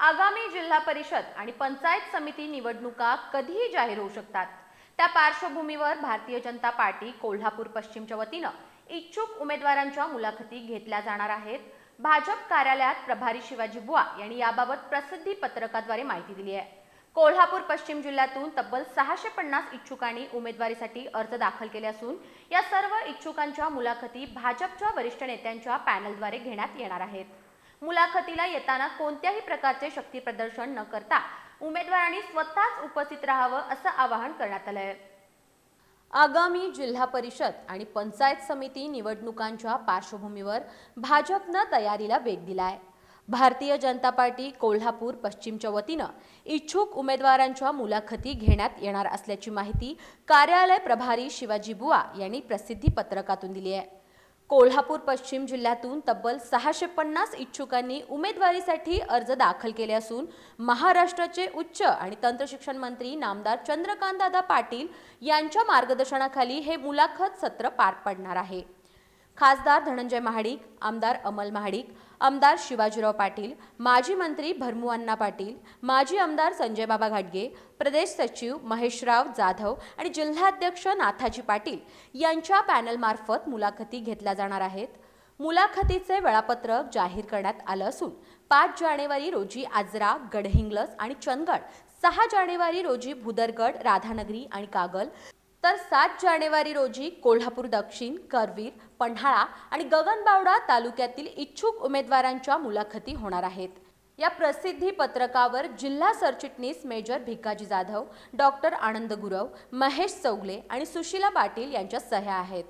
आगामी जिल्हा परिषद आणि पंचायत समिती निवडणुका कधीही जाहीर होऊ शकतात. त्या पार्श्वभूमीवर भारतीय जनता पार्टी कोल्हापूर पश्चिमच्या वतीनं इच्छुक उमेदवारांच्या मुलाखती घेतल्या जाणार आहेत. भाजप कार्यालयात प्रभारी शिवाजी बुवा यांनी याबाबत प्रसिद्धी पत्रकाद्वारे माहिती दिली आहे. कोल्हापूर पश्चिम जिल्ह्यातून तब्बल सहाशे पन्नास इच्छुकांनी उमेदवारीसाठी अर्ज दाखल केले असून या सर्व इच्छुकांच्या मुलाखती भाजपच्या वरिष्ठ नेत्यांच्या पॅनलद्वारे घेण्यात येणार आहेत. मुलाखतीला येताना कोणत्याही प्रकारचे शक्ती प्रदर्शन न करता उमेदवारांनी स्वतःच उपस्थित राहावं असं आवाहन करण्यात आलं आहे आगामी जिल्हा परिषद आणि पंचायत समिती निवडणुकांच्या पार्श्वभूमीवर भाजपनं तयारीला वेग दिलाय. भारतीय जनता पार्टी कोल्हापूर पश्चिमच्या वतीनं इच्छुक उमेदवारांच्या मुलाखती घेण्यात येणार असल्याची माहिती कार्यालय प्रभारी शिवाजी बुवा यांनी प्रसिद्धी पत्रकातून दिली आहे. कोल्हापूर पश्चिम जिल्ह्यातून तब्बल सहाशे पन्नास इच्छुकांनी उमेदवारीसाठी अर्ज दाखल केले असून महाराष्ट्राचे उच्च आणि तंत्रशिक्षण मंत्री नामदार चंद्रकांतदादा पाटील यांच्या मार्गदर्शनाखाली हे मुलाखत सत्र पार पडणार आहे. खासदार धनंजय महाडिक आमदार अमल महाडिक आमदार शिवाजीराव पाटील माजी मंत्री भरमुअण्णा पाटील माजी आमदार संजय बाबा घाटगे प्रदेश सचिव महेशराव जाधव आणि जिल्हाध्यक्ष नाथाजी पाटील यांच्या पॅनलमार्फत मुलाखती घेतल्या जाणार आहेत. मुलाखतीचे वेळापत्रक जाहीर करण्यात आलं असून पाच जानेवारी रोजी आजरा गडहिंग्लज आणि चंदगड सहा जानेवारी रोजी भुदरगड राधानगरी आणि कागल तर सात जानेवारी रोजी कोल्हापूर दक्षिण करवीर पन्हाळा आणि गगनबावडा तालुक्यातील इच्छुक उमेदवारांच्या मुलाखती होणार आहेत. या प्रसिद्धी पत्रकावर जिल्हा सरचिटणीस मेजर भिकाजी जाधव डॉक्टर आनंद गुरव महेश चौगले आणि सुशीला पाटील यांच्या सह्या आहेत.